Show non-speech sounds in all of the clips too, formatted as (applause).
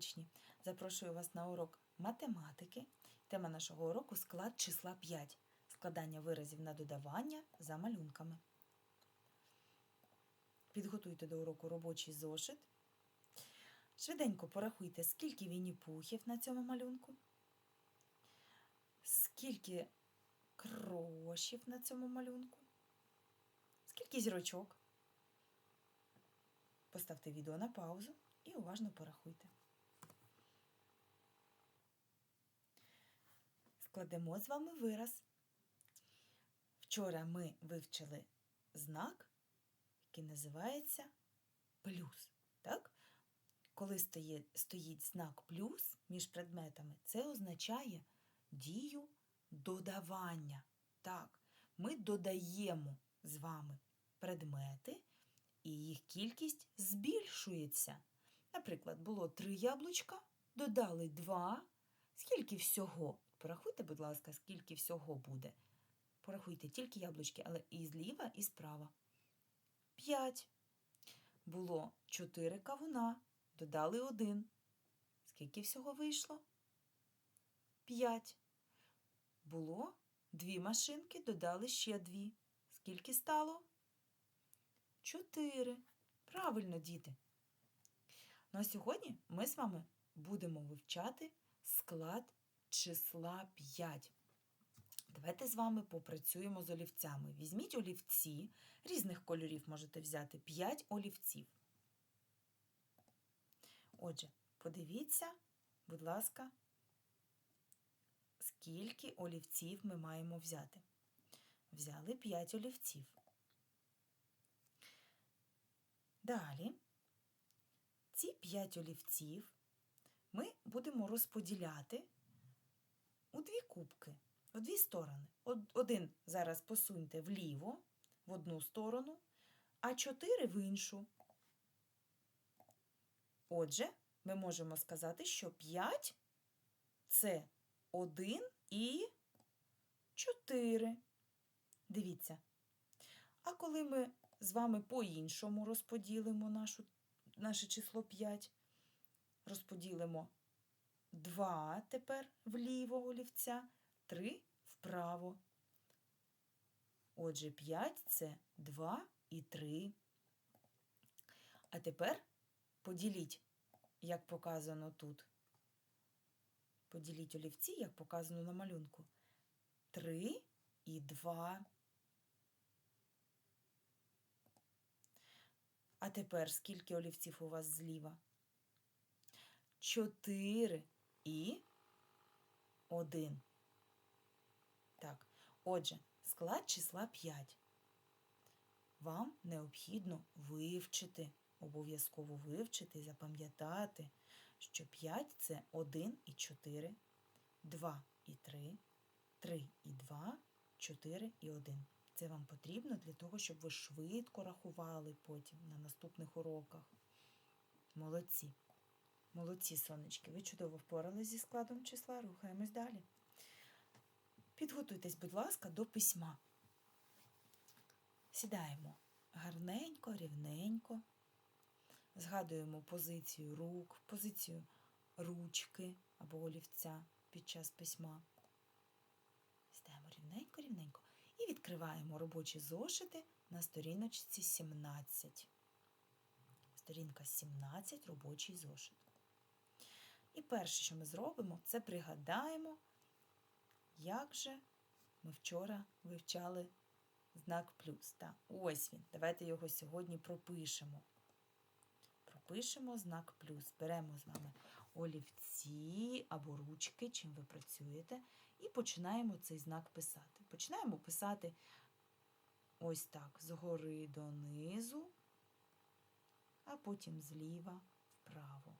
учні! Запрошую вас на урок математики. Тема нашого уроку склад числа 5. Складання виразів на додавання за малюнками. Підготуйте до уроку робочий зошит. Швиденько порахуйте, скільки вінні-пухів на цьому малюнку, скільки крошів на цьому малюнку, скільки зірочок. Поставте відео на паузу і уважно порахуйте. Складемо з вами вираз. Вчора ми вивчили знак, який називається плюс. Так? Коли стоїть, знак плюс між предметами, це означає дію додавання. Так, ми додаємо з вами предмети, і їх кількість збільшується. Наприклад, було три яблучка, додали два. Скільки всього? Порахуйте, будь ласка, скільки всього буде. Порахуйте тільки яблучки, але і зліва, і справа. П'ять. Було чотири кавуна, додали один. Скільки всього вийшло? П'ять. Було дві машинки, додали ще дві. Скільки стало? Чотири. Правильно, діти. Ну а сьогодні ми з вами будемо вивчати склад числа 5. Давайте з вами попрацюємо з олівцями. Візьміть олівці, різних кольорів можете взяти 5 олівців. Отже, подивіться, будь ласка, скільки олівців ми маємо взяти. Взяли 5 олівців. Далі ці 5 олівців ми будемо розподіляти у дві кубки, у дві сторони. Один зараз посуньте вліво, в одну сторону, а чотири в іншу. Отже, ми можемо сказати, що 5 це 1 і 4. Дивіться. А коли ми з вами по-іншому розподілимо нашу, наше число 5, розподілимо 2 тепер вліво олівця, 3 вправо. Отже, 5 це 2 і 3. А тепер поділіть, як показано тут. Поділіть олівці, як показано на малюнку. 3 і 2. А тепер скільки олівців у вас зліва? 4 і 1. Так, отже, склад числа 5. Вам необхідно вивчити, обов'язково вивчити і запам'ятати, що 5 це 1 і 4, 2 і 3, 3 і 2, 4 і 1. Це вам потрібно для того, щоб ви швидко рахували потім на наступних уроках. Молодці. Молодці, сонечки, ви чудово впоралися зі складом числа, рухаємось далі. Підготуйтесь, будь ласка, до письма. Сідаємо гарненько, рівненько. Згадуємо позицію рук, позицію ручки або олівця під час письма. Сідаємо рівненько, рівненько. І відкриваємо робочі зошити на сторіночці 17. Сторінка 17, робочий зошит. І перше, що ми зробимо, це пригадаємо, як же ми вчора вивчали знак плюс. Так, ось він. Давайте його сьогодні пропишемо. Пропишемо знак плюс. Беремо з вами олівці або ручки, чим ви працюєте, і починаємо цей знак писати. Починаємо писати ось так, згори донизу, а потім зліва вправо.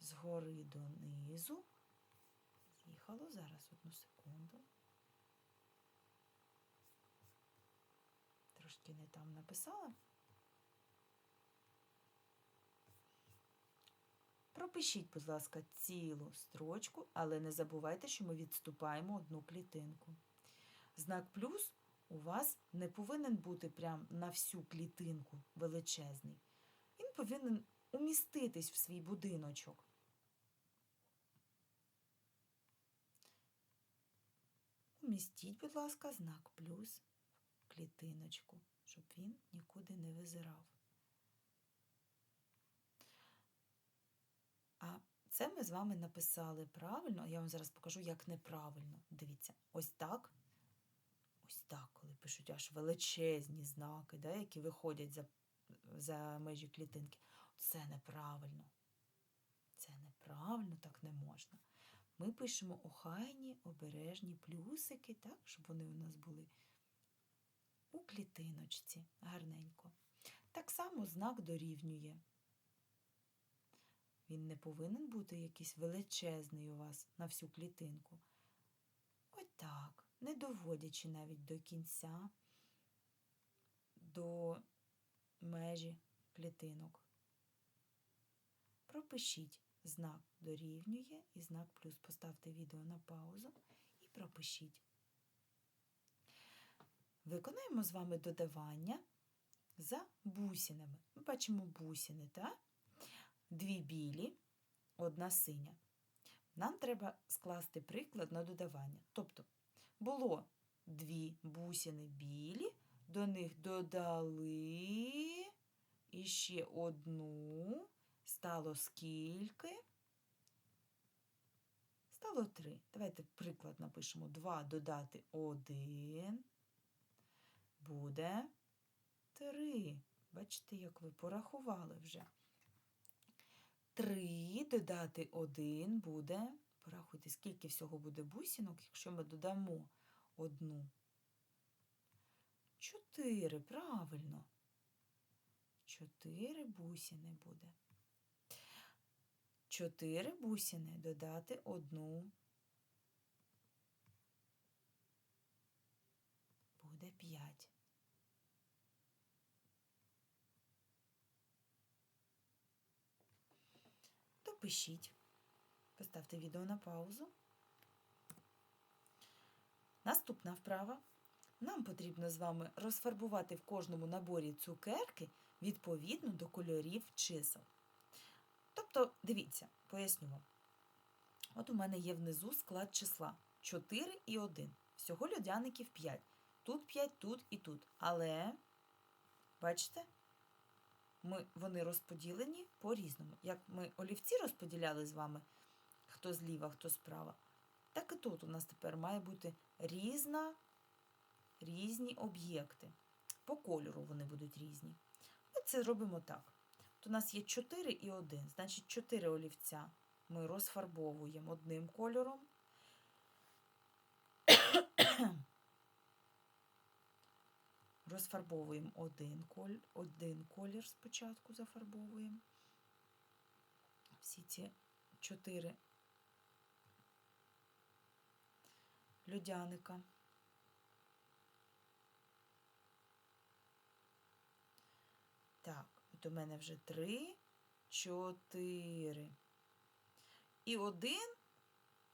Згори донизу. З'їхало зараз одну секунду. Трошки не там написала. Пропишіть, будь ласка, цілу строчку, але не забувайте, що ми відступаємо одну клітинку. Знак плюс у вас не повинен бути прям на всю клітинку величезний. Він повинен уміститись в свій будиночок. Умістіть, будь ласка, знак плюс в клітиночку, щоб він нікуди не визирав. А це ми з вами написали правильно. Я вам зараз покажу, як неправильно. Дивіться, ось так. Ось так, коли пишуть аж величезні знаки, да, які виходять за, за межі клітинки. Це неправильно. Це неправильно, так не можна. Ми пишемо охайні, обережні плюсики, так, щоб вони у нас були у клітиночці гарненько. Так само знак дорівнює. Він не повинен бути якийсь величезний у вас на всю клітинку. Ось так, не доводячи навіть до кінця, до межі клітинок. Пропишіть знак дорівнює і знак плюс. Поставте відео на паузу і пропишіть. Виконаємо з вами додавання за бусинами. Ми бачимо бусини, так? Дві білі, одна синя. Нам треба скласти приклад на додавання. Тобто, було дві бусини білі, до них додали іще одну. Стало скільки? Стало три. Давайте приклад напишемо. 2 додати 1 буде 3. Бачите, як ви порахували вже. 3 додати 1 буде. Порахуйте, скільки всього буде бусинок, якщо ми додамо одну. 4, правильно. 4 бусини буде. 4 бусини додати одну. Буде 5. Допишіть. Поставте відео на паузу. Наступна вправа. Нам потрібно з вами розфарбувати в кожному наборі цукерки відповідно до кольорів чисел. Тобто, дивіться, поясню вам. От у мене є внизу склад числа 4 і 1. Всього льодяників 5. Тут 5, тут і тут. Але, бачите, ми, вони розподілені по-різному. Як ми олівці розподіляли з вами, хто зліва, хто справа, так і тут у нас тепер має бути різна, різні об'єкти. По кольору вони будуть різні. Ми це робимо так. От у нас є 4 і 1. Значить, 4 олівця ми розфарбовуємо одним кольором. (coughs) Розфарбовуємо один колір, один колір спочатку зафарбовуємо. Всі ці чотири людяника. Так, у мене вже три, чотири. І один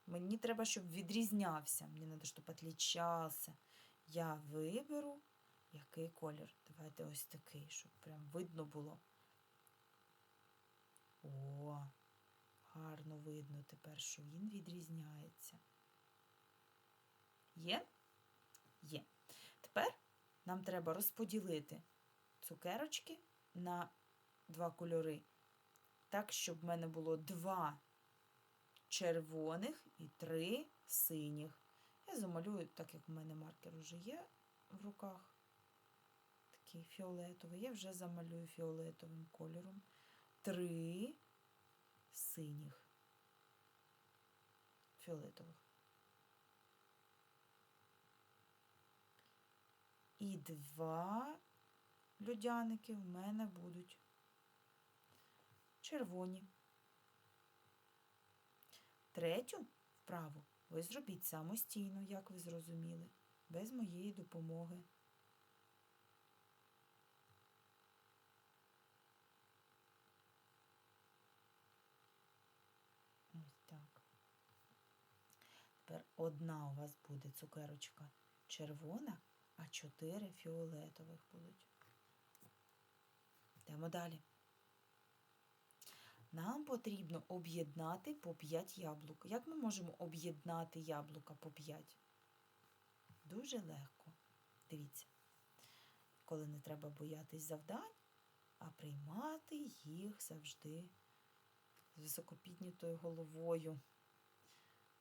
мені треба, щоб відрізнявся. Мені треба, щоб відлічався. Я виберу який колір. Давайте ось такий, щоб прям видно було. О, гарно видно тепер, що він відрізняється. Є? Є. Тепер нам треба розподілити цукерочки на два кольори, так, щоб в мене було два червоних і три синіх. Я замалюю, так як в мене маркер вже є в руках такий фіолетовий. Я вже замалюю фіолетовим кольором. Три синіх фіолетових. І два людяники в мене будуть червоні. Третю вправу ви зробіть самостійно, як ви зрозуміли, без моєї допомоги. Ось так. Тепер одна у вас буде цукерочка червона, а чотири фіолетових будуть. Йдемо далі. Нам потрібно об'єднати по 5 яблук. Як ми можемо об'єднати яблука по 5? Дуже легко. Дивіться, коли не треба боятись завдань, а приймати їх завжди з високопіднятою головою.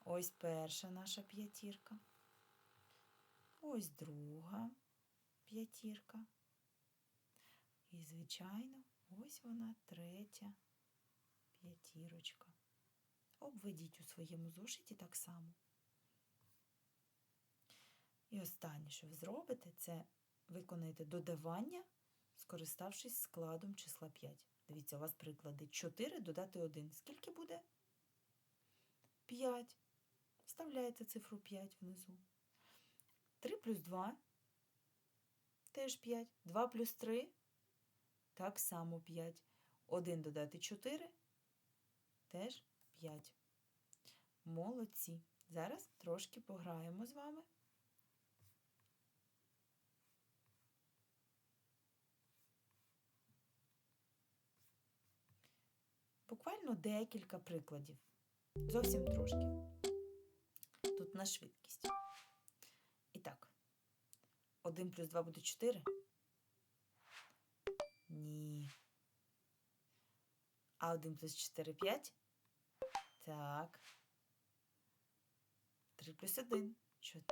Ось перша наша п'ятірка. Ось друга п'ятірка. І, звичайно, ось вона третя п'ятірочка. Обведіть у своєму зошиті так само. І останнє, що ви зробите, це виконаєте додавання, скориставшись складом числа 5. Дивіться, у вас приклади 4 додати 1. Скільки буде? 5. Вставляєте цифру 5 внизу. 3 плюс 2 теж 5. 2 плюс 3 так само 5. 1 додати 4 теж 5. Молодці. Зараз трошки пограємо з вами. Буквально декілька прикладів. Зовсім трошки. Тут на швидкість. І так. 1 плюс 2 буде 4? Ні. А 1 плюс 4 5? Так. 3 плюс 1 4.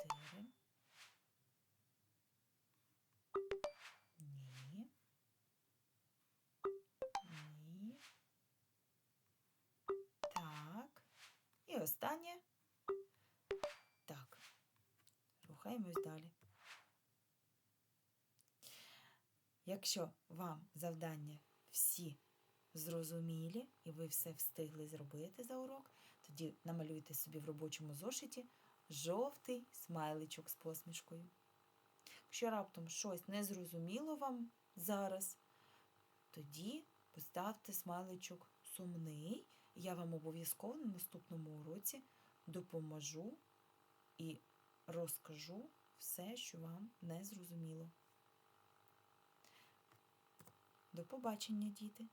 Ні. Ні. Так. І останнє. Так. Рухаємось далі. Якщо вам завдання всі зрозумілі і ви все встигли зробити за урок, тоді намалюйте собі в робочому зошиті жовтий смайличок з посмішкою. Якщо раптом щось не зрозуміло вам зараз, тоді поставте смайличок сумний. Я вам обов'язково на наступному уроці допоможу і розкажу все, що вам не зрозуміло. До побачення, діти!